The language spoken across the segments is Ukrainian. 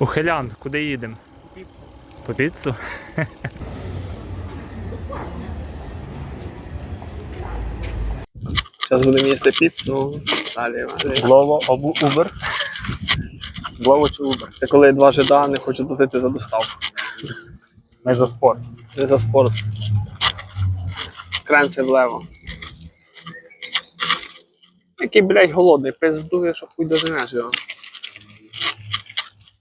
Ухилян, куди їдемо? По піцу? Зараз будемо їсти піцу. Далі. далі. Глово або Uber. Глово чи Uber? Це коли два жида не хочуть платити за доставку. Ми за спорт. Не за спорт. Кренці влево. Який, блядь, голодний, пиздує, що хуй доженеш його.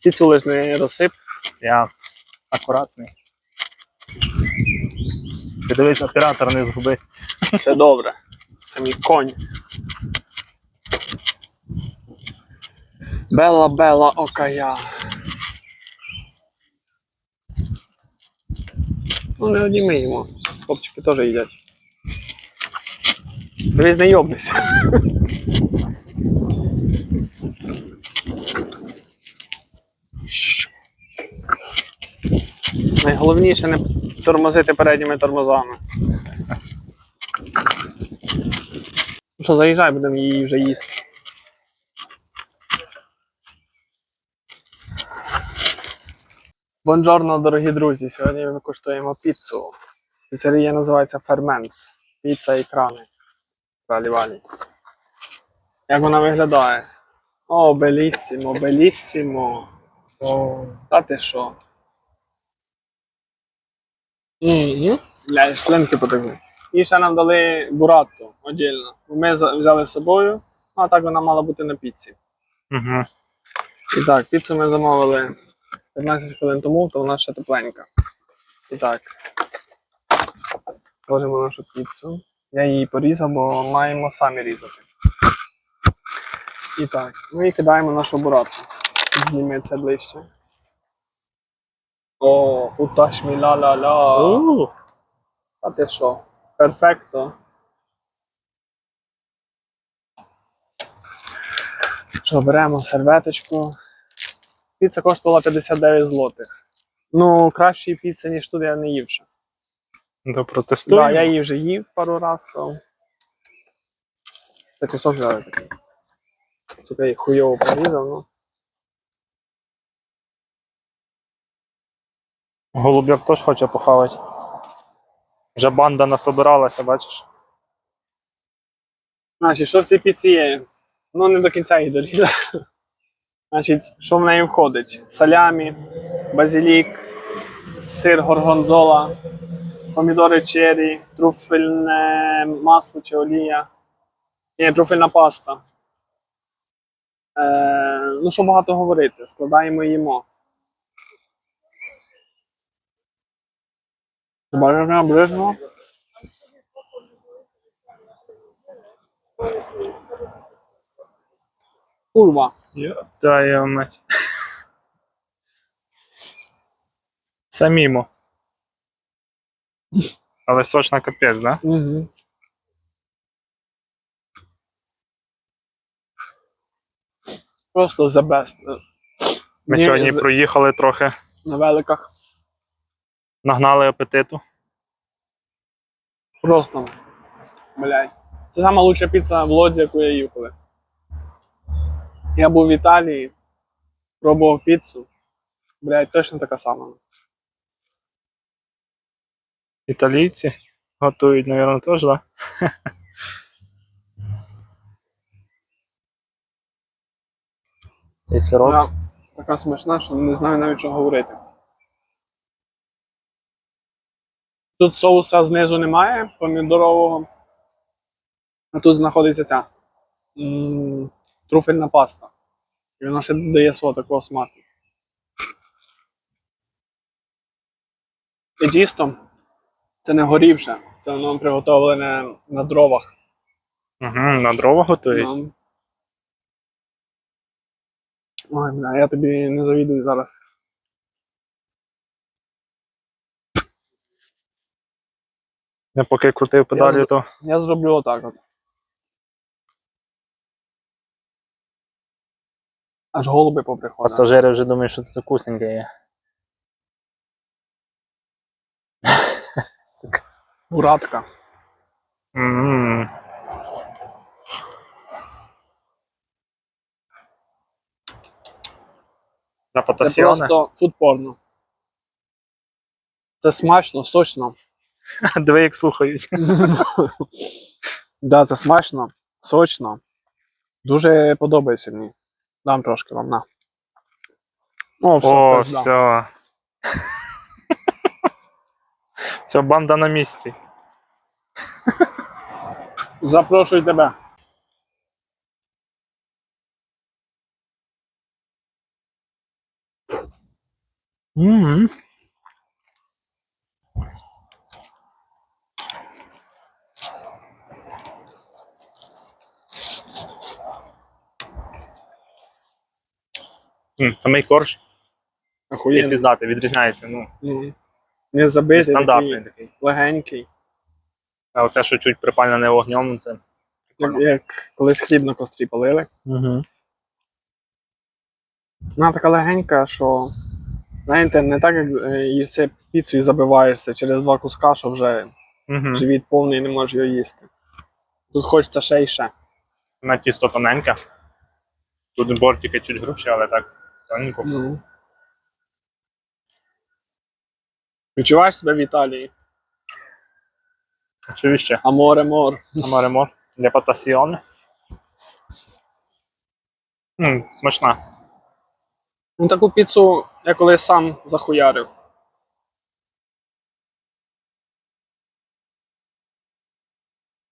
Піцу лиш не розсип. Я акуратний. Ти дивись, оператор не згубись. Це добре. Це мій конь. Бела бела окая. Ну, не одні ми їмо. Хлопчики теж їдять. Дивись, не йобнися. Найголовніше не тормозити передніми тормозами. Ну що, заїжджай, будемо її вже їсти. Бонжорно, дорогі друзі. Сьогодні ми куштуємо піцу. Піцерія називається Фермент. Піца і крани. Валі валі. Як вона виглядає? О, белісімо, белісімо. О, та ти що? Угу. Бля, шлемки потекли. І ще нам дали буратту отдільно. Ми взяли з собою, ну, а так вона мала бути на піці. Угу. І так, піцу ми замовили 15 хвилин тому, то вона ще тепленька. І так. Ложимо нашу піцу. Я її порізав, бо маємо самі різати. І так, ми кидаємо нашу бурату. Зніми це ближче. О, уташмі ла-ла-ла. А ти що? Перфекто. Що, беремо серветочку. Піца коштувала 59 злотих. Ну, кращої піци, ніж тут я не їв ще. То протестуємо. Да, я її вже їв пару раз, то. Це кусок взяли такий. Сука, я їх хуйово порізав, ну. Голуб'як теж хоче похавати. Вже банда насобиралася, бачиш? Значить, що в цій піці є? Ну, не до кінця її дорізав. Значить, що в неї входить? Салямі, базилік, сир горгонзола, помідори черрі, труфельне масло чи олія. Ні, труфельна паста. Е, ну, що багато говорити, складаємо і їмо. Бажано, ближно. Курва. Та я мать. Самімо. Але сочна капець, да? Угу. Просто the best. Ми Ні, сьогодні з- проїхали трохи, на великах. Нагнали апетиту. Просто. Блядь. Це сама лучша піца в лодзі, яку я їв коли. Я був в Італії, пробував піцу. Блядь, точно така сама. Італійці готують, мабуть, теж, да? Цей сироп. Вона така смачна, що не знаю навіть що говорити. Тут соуса знизу немає, помідорового. А тут знаходиться ця м, труфельна паста. І вона ще додає свого такого смаку. І тісто це не горівше, це воно приготовлене на дровах. Угу, на дрова готують. Ну. Ой, бля, я тобі не завідую зараз. Я поки крутив педалі, Я- то Я зроблю отак от. Аж голуби поприходять. пасажири вже думають, що тут вкусненьке є. Буратка. М. Це просто фудпорно. Це смачно, сочно. Диви, як слухають. Да, це смачно, сочно. Дуже подобається мені. Дам трошки вам на. О, все, О, пизда. все. Все, банда на місці. Запрошую тебе. Самий корж є Охуєнно. піздати, відрізняється. Ну, Мгм. Не забитий, стандартний такий такий. легенький. А оце, що чуть припалене вогнем, це. Як, як колись хліб на кострі палили. Угу. Вона така легенька, що, знаєте, не так, як е, їсти піцу і забиваєшся через два куска, що вже Угу. живіт повний і не можеш його їсти. Тут хочеться ще і ще. На тісто тоненьке. Тут бортики чуть грубші, але так. Тоненько. Ну. Відчуваєш себе в Італії? Очевидно. Аморе мор. Амаремор для патасіоне. М, Смачна. Ну, таку піцу я колись сам захуярив.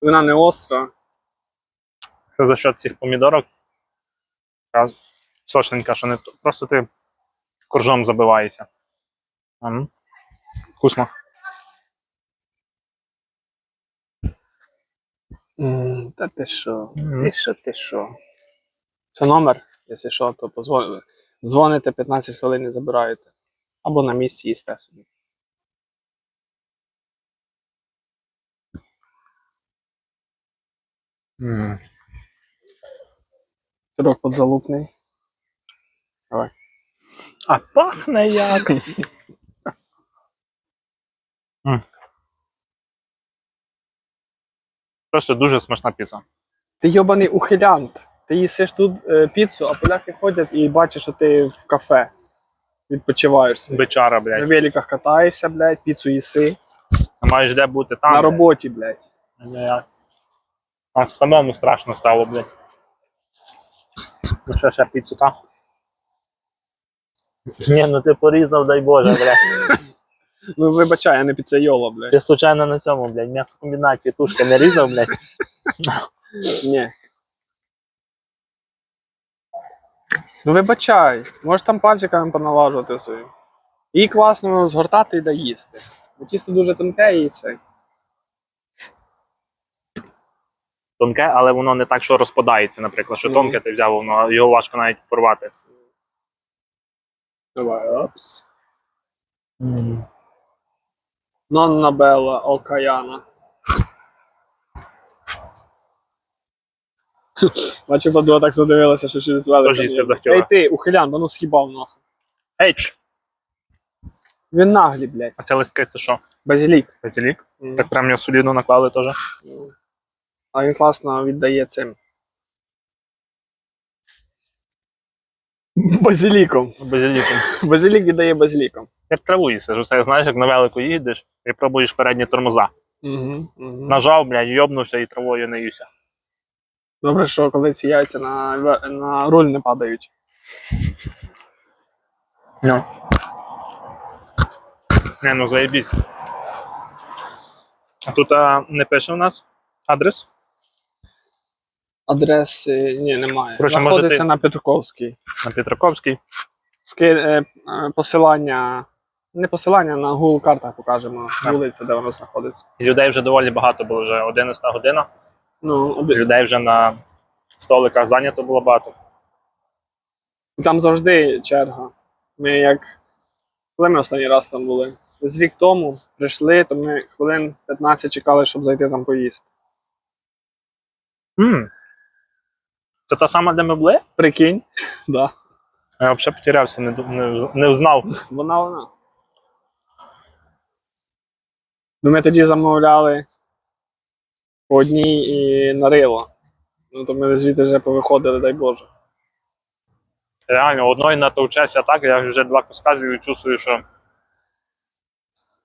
Вона не остра. Це за счет цих помідорок. Сочненька, що не просто ти коржом забиваєшся. М. Вкусно. М, Та ти що? Ти що, ти що? Це номер, якщо що, то позвоните. Дзвоните 15 хвилин і забираєте. Або на місці їсте собі. М. Сирок подзалупний. Давай. А пахне як. Просто дуже смачна піца. Ти йобаний ухилянт. Ти їсиш тут е, піцу, а поляки ходять і бачать, що ти в кафе відпочиваєш. собі. Бичара, На блядь. великах катаєшся, блядь, піцу їси. Маєш де бути там. на блядь. роботі, блядь. А самому страшно стало, блядь. Ну що, ще піцука? Ні, ну ти порізав, дай Боже, блядь. Ну вибачай, я не піцейола, блядь. Ти случайно на цьому, блядь, м'ясокомбінаті тушки не різав, блядь. Ні. Ну вибачай, можеш там пальчиками поналажувати собі. І класно згортати і да їсти. Бо тісто дуже тонке і це. Тонке, але воно не так, що розпадається, наприклад. Що тонке ти взяв, воно його важко навіть порвати. Давай, опс. Нонна Белла Окаяна. Бачу, подруга так задивилася, що щось звели. Тож їсти захотіла. Ей ти, ухилян, да ну схібав нахуй. Ейч! Він наглі, блядь. А це листки це що? Базилік. Базилік? Так прям його солідно наклали теж. А він класно віддає цим. Базиліком. Базиліком. Базилік віддає базиліком. Як траву їсиш, оце знаєш, як на велику їдеш і пробуєш передні тормоза. Угу, угу. Нажав, блядь, йобнувся і травою не ївся. Добре, що коли ці яйця на, на руль не падають. Ну. Не, ну заєбісь. А тут а, не пише у нас адрес. Адреси ні, немає. Коротше, Знаходиться можете- на Петруковській. На Петраковській. Ски, е, е, посилання. Не посилання на Google картах покажемо. Так. Вулиця, де воно знаходиться. І Людей вже доволі багато було, вже 11 година. Ну, один. Людей вже на столиках зайнято було багато. Там завжди черга. Ми як. Коли ми останній раз там були? З рік тому прийшли, то ми хвилин 15 чекали, щоб зайти там поїсти. м Це та сама, де ми були? Прикинь? да. Я взагалі потерявся, не, не, не взнав. Вона вона. Ну, ми тоді замовляли по одній і на рило. Ну, то ми звідти вже повиходили, дай Боже. Реально, одної натовчешся так, я вже два куска і чувствую, що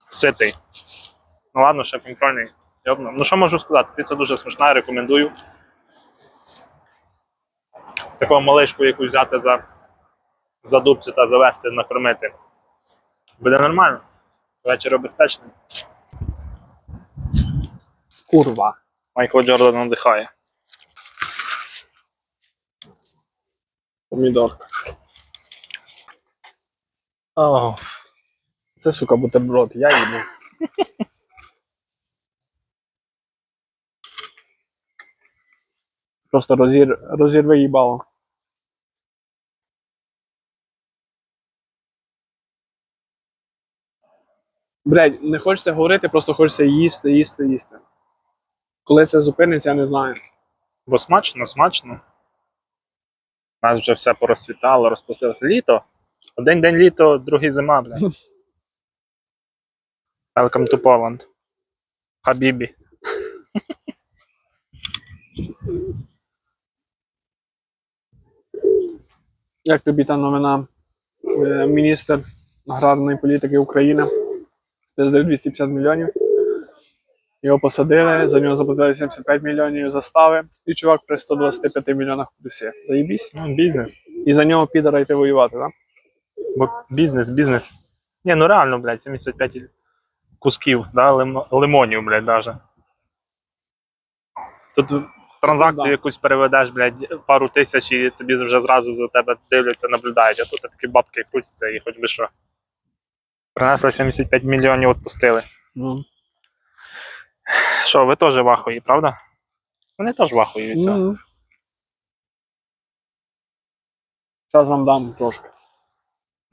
ситий. Ну ладно, ще контрольний. Ну що можу сказати? Піца дуже смачна, рекомендую. Таку малишку яку взяти за, за дубцю та завести, накормити. Буде нормально. Вечір безпечний. Курва. Майкл Джордан надихає. Помідорка. О, це, сука, бутерброд, я їду. Просто розір... розірви їбало. Блядь, не хочеться говорити, просто хочеться їсти, їсти, їсти. Коли це зупиниться, я не знаю. Бо смачно, смачно. У нас вже все порозцвітало, розпустилося. Літо. Один день літо, другий зима, бля. Welcome to Poland. Хабібі. Як тобі та новина? Е, Міністр аграрної політики України спиздив 250 мільйонів. Його посадили, за нього заплатили 75 мільйонів застави, і чувак при 125 мільйонах плюсі. Заїбісь. Ну, бізнес. І за нього підара йти воювати, так? Бо бізнес, бізнес. Ні, ну реально, блядь, 75 кусків, да, лим- лимонів, блядь, даже. Тут транзакцію Ну, да. якусь переведеш, блядь, пару тисяч, і тобі вже зразу за тебе дивляться, наблюдають, а тут такі бабки крутяться і хоч би що. Принесли 75 мільйонів, відпустили. Ну. Що, ви теж вахої, правда? Вони теж вахої від цього. Ну. Зараз вам дам трошки.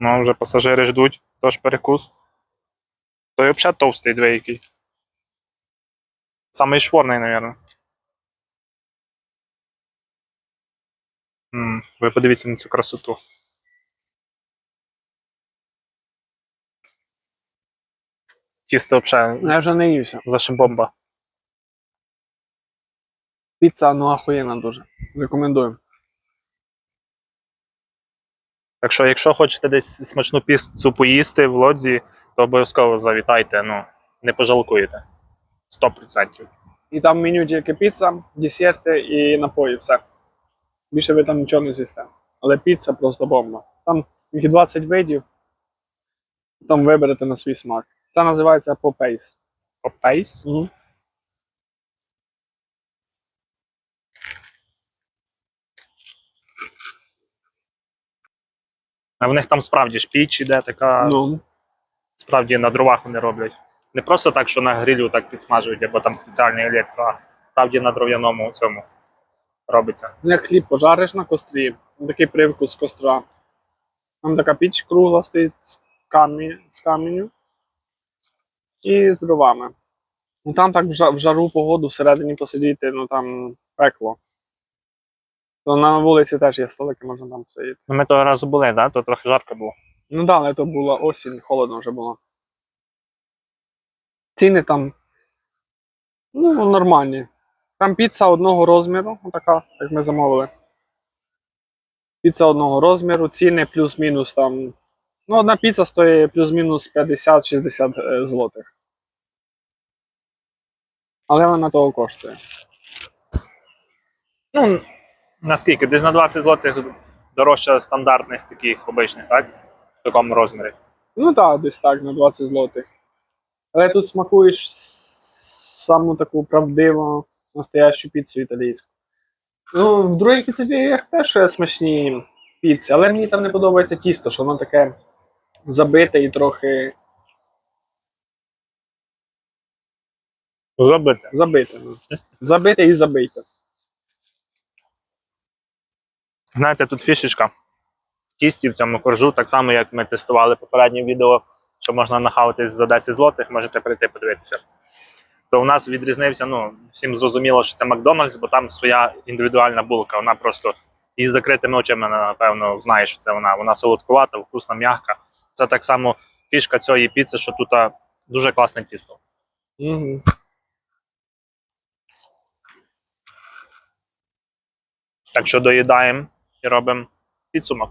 Ну, вже пасажири ждуть, тож перекус. Той взагалі товстий двійкий. Самий шворний, мабуть. М, Ви подивіться на цю красоту. Тісто взагалі Я вже не ївся. зашибомба. Піца, ну ахуєнна дуже. Рекомендую. Так що, якщо хочете десь смачну піцу поїсти в лодзі, то обов'язково завітайте, ну, не пожалкуєте. 100%. І там меню тільки піца, десерти і напої, все. Більше ви там нічого не з'їсте. Але піца просто бомба. Там їх 20 видів, там виберете на свій смак. Це називається попейс. Попейс. Угу. А в них там справді ж піч іде така, Ну, справді на дровах вони роблять. Не просто так, що на грилю так підсмажують, або там спеціальний електро, а справді на дров'яному цьому робиться. як хліб пожариш на кострі, такий привкус костра. Там така піч кругла стоїть з, камі, з каменю і з дровами. Ну там так в жару погоду всередині посидіти, ну там пекло. То на вулиці теж є столики, можна там посидіти. Ну, ми того разу були, да? то трохи жарко було. Ну да, але то була осінь, холодно вже було. Ціни там ну, нормальні. Там піца одного розміру, така, як ми замовили. Піца одного розміру, ціни плюс-мінус там. Ну, одна піца стоїть плюс-мінус 50-60 е, злотих. Але вона того коштує. Ну, наскільки? Десь на 20 злотих дорожче стандартних таких обичних, так? В такому розмірі. Ну так, десь так, на 20 злотих. Але тут смакуєш саму таку правдиву, настоящу піцу італійську. Ну, в других піцеріях теж смачні піци, але мені там не подобається тісто, що воно таке забите і трохи Зробите. забите. ну. Забите і забите. Знаєте, тут фішечка в тісті в цьому коржу, так само, як ми тестували попереднє відео, що можна нахаватись за 10 злотих, можете прийти подивитися. То у нас відрізнився, ну, всім зрозуміло, що це Макдональдс, бо там своя індивідуальна булка. Вона просто із закритими очима, напевно, знає, що це вона. Вона солодкувата, вкусна, м'яка. Це так само фішка цієї піци, що тут дуже класне тісто. Угу. Так що доїдаємо і робимо підсумок.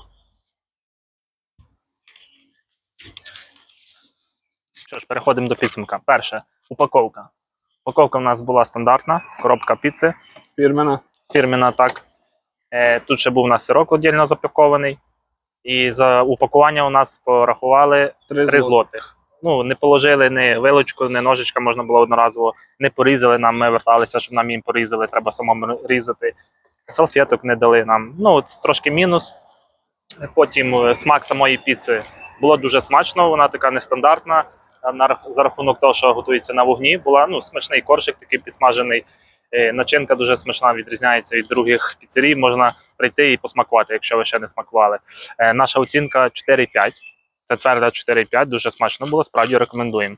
Що ж, переходимо до підсумка. Перше, упаковка. Упаковка в нас була стандартна, коробка піци. Фірмена. Фірмена, так. Е, тут ще був у нас сирок віддільно запакований. І за упакування у нас порахували Три 3 злотих. злотих. Ну, не положили ні вилочку, ні ножичка можна було одноразово, не порізали нам. Ми верталися, щоб нам їм порізали, треба самому різати. Салфеток не дали нам. Ну, це трошки мінус. Потім е, смак самої піци було дуже смачно, вона така нестандартна. На За рахунок того, що готується на вогні, була ну, смачний коржик, такий підсмажений. Е, Начинка дуже смачна, відрізняється від других піцерій. Можна прийти і посмакувати, якщо ви ще не смакували. Е, Наша оцінка 4,5. Це тверда 4,5, дуже смачно було, справді рекомендуємо.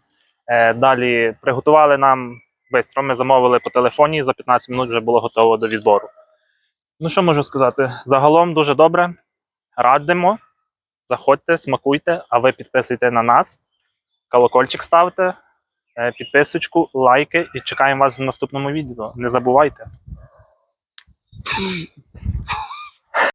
Е, Далі приготували нам швидко, ми замовили по телефоні, за 15 минут вже було готово до відбору. Ну що можу сказати? Загалом дуже добре. Радимо. Заходьте, смакуйте, а ви підписуйте на нас, колокольчик ставте, підписочку, лайки і чекаємо вас в наступному відео. Не забувайте.